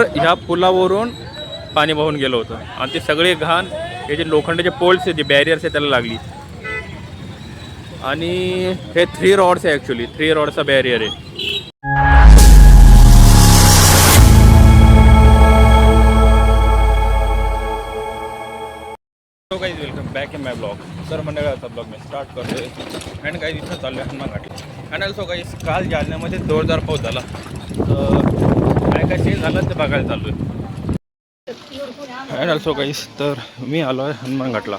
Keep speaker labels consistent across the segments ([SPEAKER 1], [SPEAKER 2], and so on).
[SPEAKER 1] तर ह्या पुलावरून पाणी वाहून गेलं होतं. आणि ते सगळे घाण हे जे लोखंडाचे पोल्स आहेत जे बॅरियर्स आहे त्याला लागली. आणि हे थ्री रॉड्स आहे ॲक्च्युली थ्री रॉडचा बॅरियर आहे. काही welcome back in my blog तर मंडळाचा ब्लॉग मी स्टार्ट करतोय. अँड काही इथं चालू आहे हनुमान घाटी अँड ऑल्सो काही काल जालन्यामध्ये जोरदार पाऊस झाला. तर काय झालं ते बघायला चालू आहे. अँड ऑल्सो काहीच तर मी आलो आहे हनुमान घाटला.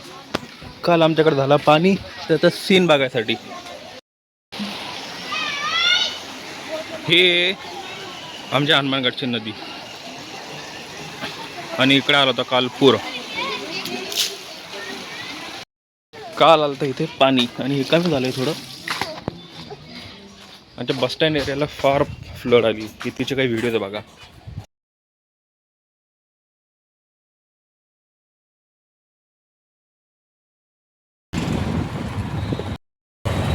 [SPEAKER 1] काल आमच्याकडे झाला पाणी त्याचं सीन बघायसाठी. हे आमच्या हनुमानगडची नदी. आणि इकडे आला होता काल पूर. काल आलं तर इथे पाणी. आणि हे कमी झालं आहे थोडं आमच्या बस स्टँड एरियाला फार फ्लड आली. की तिचे काही व्हिडिओज बघा.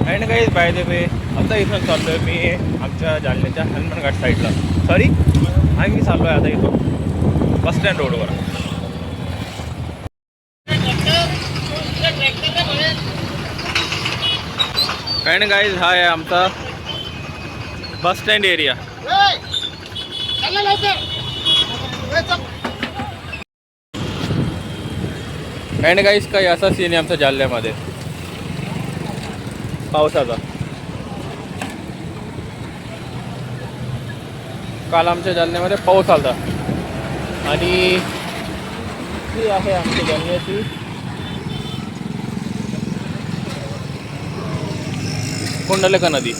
[SPEAKER 1] अँड काही बाय द वे आता इथून चाललो आहे मी आमच्या जालन्याच्या हनुमानघाट साईडला सॉरी आम्ही चाललो आहे आता इथून. बस स्टँड रोडवर काय गाईज हा आहे आमचा बस स्टँड एरिया ना गाईज काही असा सीन आहे आमच्या जालन्यामध्ये. पावसाचा. काल आमच्या जालन्यामध्ये पाऊस आला आणि ही आहे आमच्या जालन्याची. कुंडलिका नदी.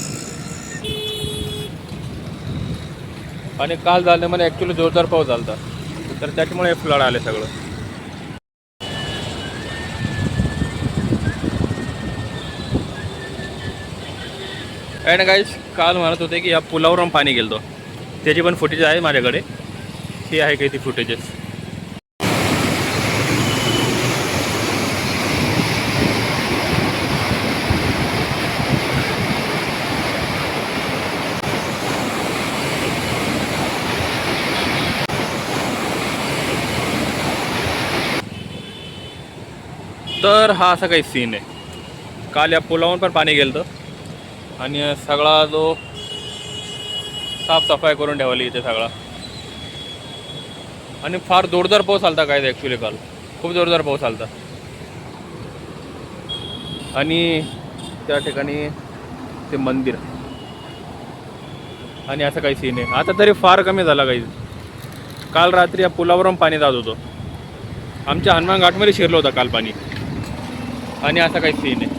[SPEAKER 1] आणि काल जालन्यामध्ये म्हणजे ॲक्च्युली जोरदार पाऊस झाला तर त्याच्यामुळे फ्लड आले सगळं. अँड गाईज काल म्हणत होते की या पुलावरून पाणी गेलतो. त्याची पण फुटेज आहे माझ्याकडे. ही आहे काही ती फुटेजेस तर हा असा काही सीन आहे. काल या पुलावरून पण पाणी गेलं आणि सगळा जो साफसफाई करून ठेवली इथे सगळा. आणि फार जोरदार पाऊस आलता काय ॲक्च्युली काल. खूप जोरदार पाऊस आलता. आणि त्या ठिकाणी ते मंदिर. आणि असं काही सीन आहे. आता तरी फार कमी झाला काही काल रात्री या पुलावरून पाणी जात होतं. आमच्या हनुमान घाटमध्ये शिरलं होतं काल पाणी. आणि असा काही सीन आहे.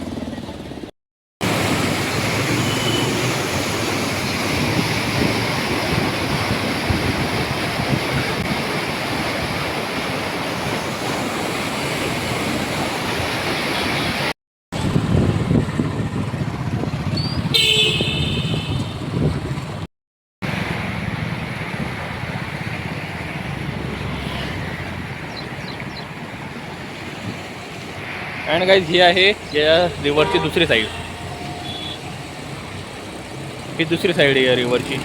[SPEAKER 1] अँड गाईज ही आहे या रिव्हरची दुसरी साईड ही दुसरी साईड आहे या रिव्हरची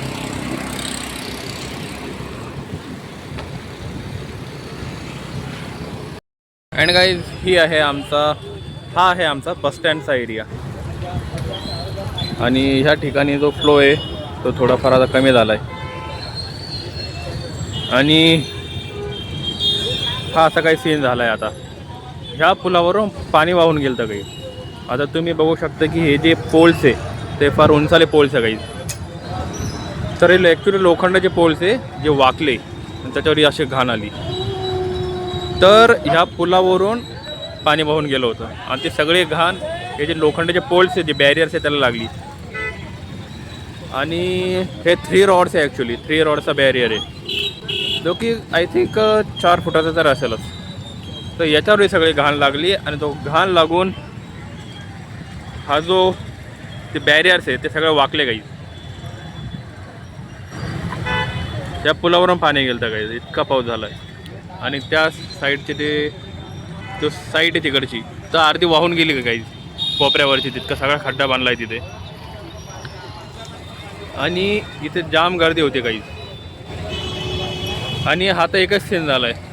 [SPEAKER 1] अँड गाईज ही आहे आमचा हा आहे आमचा बस स्टँडचा एरिया आणि ह्या ठिकाणी जो फ्लो आहे तो थोडाफार आता कमी झाला आहे आणि हा असा काही सीन झाला आहे आता. ह्या पुलावरून पाणी वाहून गेलं तर काही. आता तुम्ही बघू शकता की हे जे पोल्स आहे ते फार उंचाले पोल्स आहे काही. तर हे ॲक्च्युली लोखंडाचे पोल्स आहे जे वाकले. आणि त्याच्यावर अशी घाण आली. तर ह्या पुलावरून पाणी वाहून गेलं होतं. आणि ते सगळे घाण हे जे लोखंडाचे पोल्स आहे जे बॅरियर्स आहे त्याला लागली. आणि हे थ्री रॉड्स आहे ॲक्च्युली थ्री रॉडचा बॅरियर आहे. जो की आय थिंक चार फुटाचा तर असेलच. तर याच्यावरही सगळी घाण लागली आणि तो घाण लागून हा जो ते बॅरियर्स आहे ते सगळे वाकले काही. त्या पुलावरून पाणी गेलं काही इतका पाऊस झाला आहे आणि त्या साईडचे ते जो साईड आहे तिकडची तर अर्धी वाहून गेली का काही? कोपऱ्यावरची तितका सगळा खड्डा बांधला आहे तिथे. आणि इथे जाम गर्दी होते काही. आणि हा तर एकच सीन झाला आहे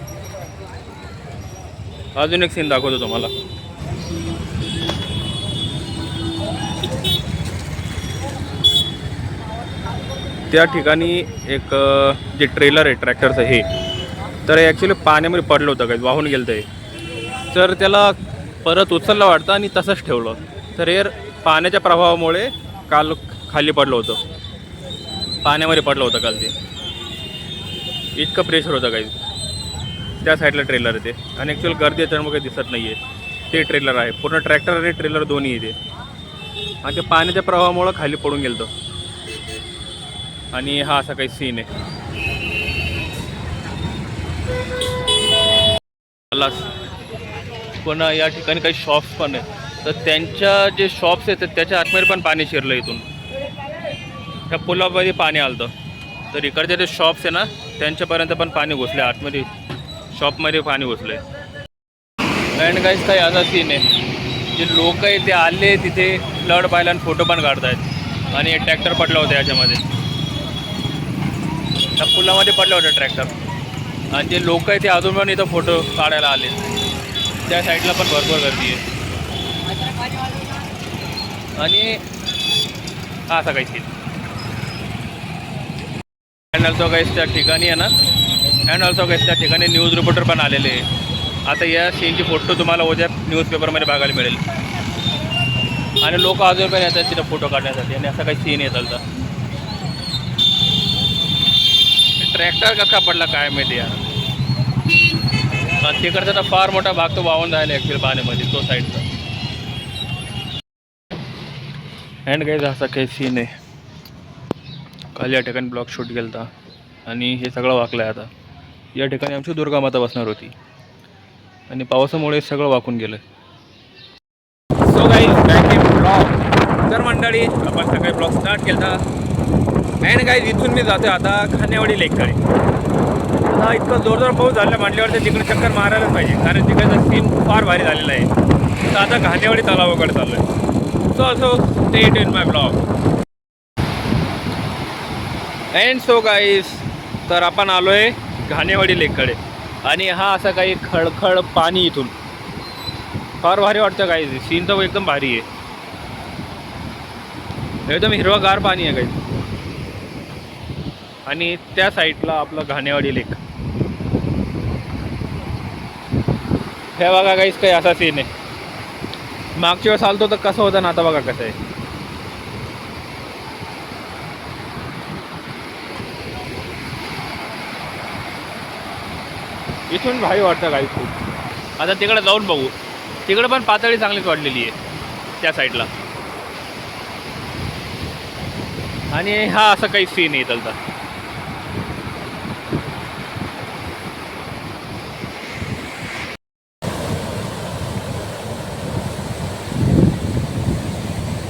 [SPEAKER 1] अजून एक सीन दाखवतो तुम्हाला. त्या ठिकाणी एक जे ट्रेलर आहे ट्रॅक्टरचं हे तर ॲक्च्युली पाण्यामध्ये पडलं होतं काही वाहून गेलं ते तर त्याला परत उचललं वाटतं आणि तसंच ठेवलं. तर हे पाण्याच्या प्रभावामुळे काल खाली पडलं होतं. पाण्यामध्ये पडलं होतं काल ते. इतकं प्रेशर होतं काही त्या साईडला ट्रेलर येते आणि ॲक्च्युअल गर्दी आहे त्यामुळे काही दिसत नाही आहे ते ट्रेलर आहे. पूर्ण ट्रॅक्टर आणि ट्रेलर दोन्ही येते आणि ते पाण्याच्या प्रवाहामुळं खाली पडून गेलं आणि हा असा काही सीन आहे. मला पण या ठिकाणी काही शॉप्स पण आहेत. तर त्यांच्या जे शॉप्स आहेत तर त्याच्या आतमध्ये पण पाणी शिरलं इथून. त्या पुलामध्ये पाणी आलं तर इकडच्या जे शॉप्स आहे ना त्यांच्यापर्यंत पण पाणी घुसले. आतमध्ये शॉपमध्ये पाणी घुसलं आहे अँड काहीच काही असा सीन आहे. जे लोक आहे ते आले तिथे फ्लड पाहिला आणि फोटो पण काढतायत. आणि ट्रॅक्टर पडला होता याच्यामध्ये. त्या पुलामध्ये पडलं होतं ट्रॅक्टर आणि जे लोक आहे ते अजून पण इथं फोटो काढायला आले त्या साईडला पण भरपूर गर्दी आहे. आणि हा असा काही सीन अँड त्या ठिकाणी आहे ना. अँड ऑल्सो काहीच त्या ठिकाणी न्यूज रिपोर्टर पण आलेले आता या सीनची फोटो तुम्हाला उद्या न्यूजपेपरमध्ये बघायला मिळेल. आणि लोक अजून पण येतात तिथं फोटो काढण्यासाठी. आणि असा काही सीन येत चालतं ट्रॅक्टर कसा पडला काय माहिती यार? तिकडचा तर फार मोठा भाग तो वाहून राहिला ॲक्च्युअली पाण्यामध्ये तो साईडचा अँड काही असा काही सीन आहे. काल या ठिकाणी ब्लॉक शूट गेलता आणि हे सगळं वाकलं आहे आता. या ठिकाणी आमची दुर्गा माता बसणार होती. आणि पावसामुळे सगळं वाकून गेलं. सो काही बॅक इन ब्लॉग तर मंडळी आपण सकाळी ब्लॉग स्टार्ट केला अँड काही इथून मी जातो आता खानेवाडी लेककडे आता इतकं जोरदार पाऊस झाला म्हटल्यावर ते तिकडे चक्कर मारायलाच पाहिजे. कारण तिकडचा सीन फार भारी झालेला आहे. तर आता घाणेवाडी तलावाकडे चाललो आहे सो असो state in my blog and so guys तर आपण आलो आहे घाणेवाडी लेककडे. आणि हा असा काही खळखळ पाणी इथून. फार भारी वाटतं काही सीन तर एकदम भारी आहे. एकदम हिरवागार पाणी आहे काही आणि त्या साईडला आपलं घाणेवाडी लेक. हे बघा काहीच काही असा सीन आहे. मागच्या वेळेस आलतो तर कसं होतं ना आता बघा कसं आहे. इथून भारी वाटतं काही खूप आता तिकडे जाऊन बघू. तिकडे पण पातळी चांगलीच वाढलेली आहे त्या साईडला आणि हा असं काही सीन आहे इथलचा.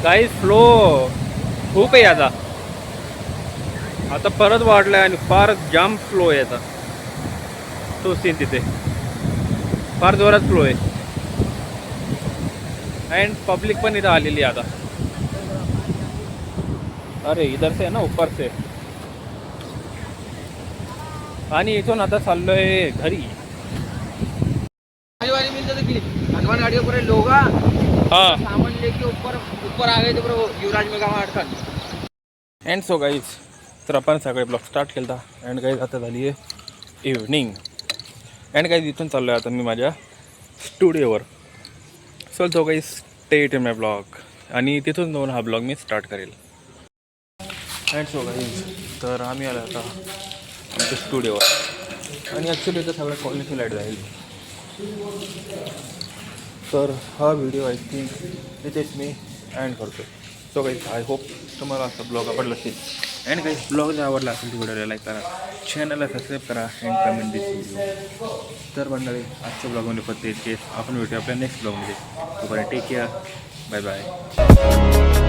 [SPEAKER 1] काही फ्लो खूप आहे आता. आता परत वाढलाय आणि फार जाम फ्लो आहे आता. तो सीन तिथे. फार जोरात फ्लो आहे. अँड पब्लिक पण इथं आलेली आहे आता. अरे इधर से है ना ऊपर से आणि इथून आता घरी.
[SPEAKER 2] मिल जाती थी हनुमान गाड़ी पूरे लोग.
[SPEAKER 1] हा.
[SPEAKER 2] सामान लेके ऊपर ऊपर आ गए थे युवराज में गाँव अटकन
[SPEAKER 1] अँड सो गाईज तर आपण सगळे ब्लॉग स्टार्ट केला अँड गाईज आता झाली आहे इव्हनिंग अँड काही इथून चाललो आहे आता मी माझ्या स्टुडिओवर. सो जो काही स्टेट माय ब्लॉग आणि तिथून जाऊन हा ब्लॉग मी स्टार्ट करेल. अँड सो काही तर आम्ही आलो आता आमच्या स्टुडिओवर. आणि ॲक्च्युली तर सगळ्या कॉलनीची लाइट जाईल. तर हा व्हिडिओ आय थिंक इथेच मी अँड करतो सो काही आय होप तुम्हाला असा ब्लॉग आवडला असेल. अँड काही ब्लॉग जर आवडला असेल तर व्हिडिओला लाईक करा. चॅनलला सबस्क्राईब करा अँड कमेंट दिस तर मंडळी आजच्या ब्लॉगमध्ये फक्त इतकेच. आपण भेटू आपल्या नेक्स्ट ब्लॉगमध्ये तोपर्यंत टेक केअर बाय बाय